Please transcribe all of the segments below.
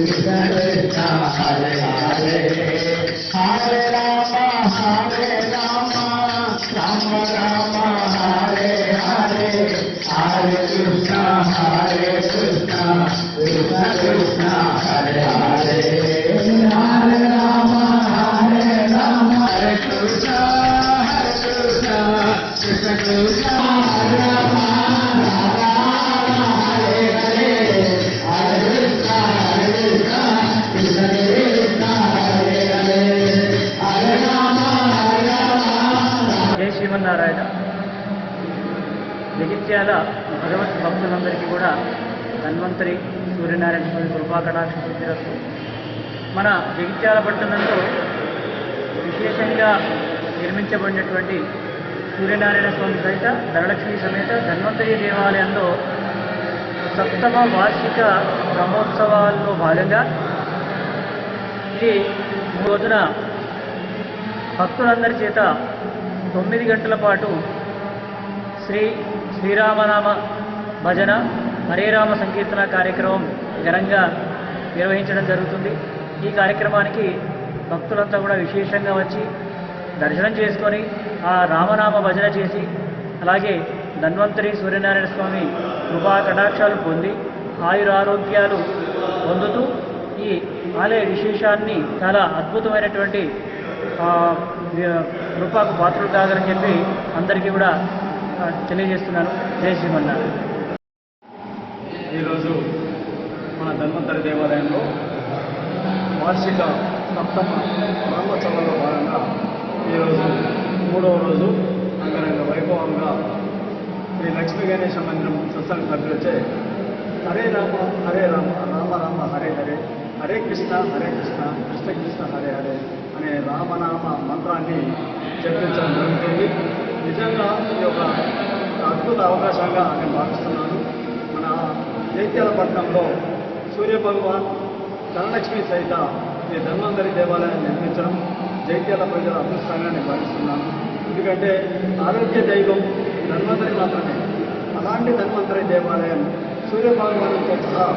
కృష్ణ కృష్ణ జగిత్యాల భగవత్ భక్తులందరికీ కూడా ధన్వంతరి సూర్యనారాయణ స్వామి కృపాకటాక్ష సిద్ధిరస్తు మన జగిత్యాల పట్టణంలో విశేషంగా నిర్మించబడినటువంటి సూర్యనారాయణ స్వామి సహిత ధనలక్ష్మి సమేత ధన్వంతరి దేవాలయంలో సప్తమ వార్షిక బ్రహ్మోత్సవాల్లో భాగంగా ఇది రోజున భక్తులందరి చేత తొమ్మిది గంటల పాటు శ్రీ శ్రీరామనామ భజన హరే రామ సంకీర్తన కార్యక్రమం ఘనంగా నిర్వహించడం జరుగుతుంది. ఈ కార్యక్రమానికి భక్తులంతా కూడా విశేషంగా వచ్చి దర్శనం చేసుకొని ఆ రామనామ భజన చేసి అలాగే ధన్వంతరి సూర్యనారాయణ స్వామి కృపా కటాక్షాలు పొంది ఆయురారోగ్యాలు పొందుతూ ఈ ఆలయ విశేషాన్ని చాలా అద్భుతమైనటువంటి కృపాకు పాత్రలు కాగలని చెప్పి అందరికీ కూడా తెలియజేస్తున్నాను. జై శ్రీమన్నారాయణ. ఈరోజు మన ధన్వంతరి దేవాలయంలో వార్షిక సప్తమ బ్రహ్మోత్సవంలో భాగంగా ఈరోజు మూడవ రోజు అంగరంగ వైభవంగా శ్రీ లక్ష్మీ గణేశ మందిరం సత్సంగ సభ్యులచే హరే రామ హరే రామ రామ రామ హరే హరే హరే కృష్ణ హరే కృష్ణ కృష్ణ కృష్ణ హరే హరే అనే రామనామ మంత్రాన్ని చెప్పించడం జరుగుతుంది. నిజంగా అద్భుత అవకాశంగా నేను భావిస్తున్నాను. మన జైత్యాల పట్టణంలో సూర్య భగవాన్ ధనలక్ష్మి సహిత ఈ ధన్వంతరి దేవాలయాన్ని నిర్మించడం జైత్యాల ప్రజల అదృష్టంగా నేను భావిస్తున్నాను. ఎందుకంటే ఆరోగ్య దైవం ధన్వంతరి మాత్రమే. అలాంటి ధన్వంతరి దేవాలయం సూర్య భగవానుతో సహా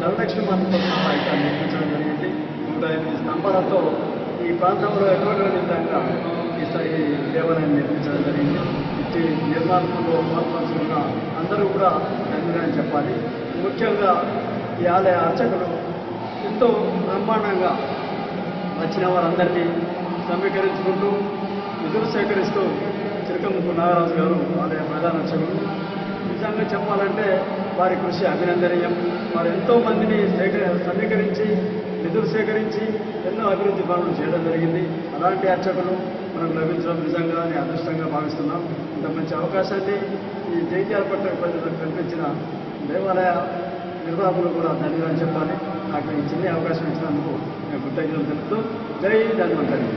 ధనలక్ష్మి మాతతో సహా ఇక్కడ నిర్మించడం జరిగింది. నూట ఎనిమిది స్తంభాలతో ఈ ప్రాంతంలో ఎటువంటి విధంగా ఈ స- దేవాలయం నిర్మించడం జరిగింది? ఇట్టి నిర్మాణంలో పాల్పంచుకున్న అందరూ కూడా ధన్యులని చెప్పాలి. ముఖ్యంగా ఈ ఆలయ అర్చకులు ఎంతో బ్రహ్మాండంగా వచ్చిన వారందరినీ సమీకరించుకుంటూ నిధులు సేకరిస్తూ చిరకముక్కు నాగరాజు గారు ఆలయ ప్రధాన అర్చకులు. నిజంగా చెప్పాలంటే వారి కృషి అభినందనీయం. వారు ఎంతోమందిని సేకరి సమీకరించి నిధులు సేకరించి ఎన్నో అభివృద్ధి పనులు చేయడం జరిగింది. అలాంటి అర్చకులు మనకు లభించడం నిజంగా నేను అదృష్టంగా భావిస్తున్నాం. ఇంత మంచి అవకాశాన్ని ఈ జైత్యాల పట్ల ప్రజలకు కల్పించిన దేవాలయ నిర్వాహకులు కూడా ధన్యవాదాలు చెప్పాలి. నాకు ఈ చిన్న అవకాశం ఇచ్చినందుకు నేను కృతజ్ఞతలు తెలుపుతూ జై ధన్యవంతరి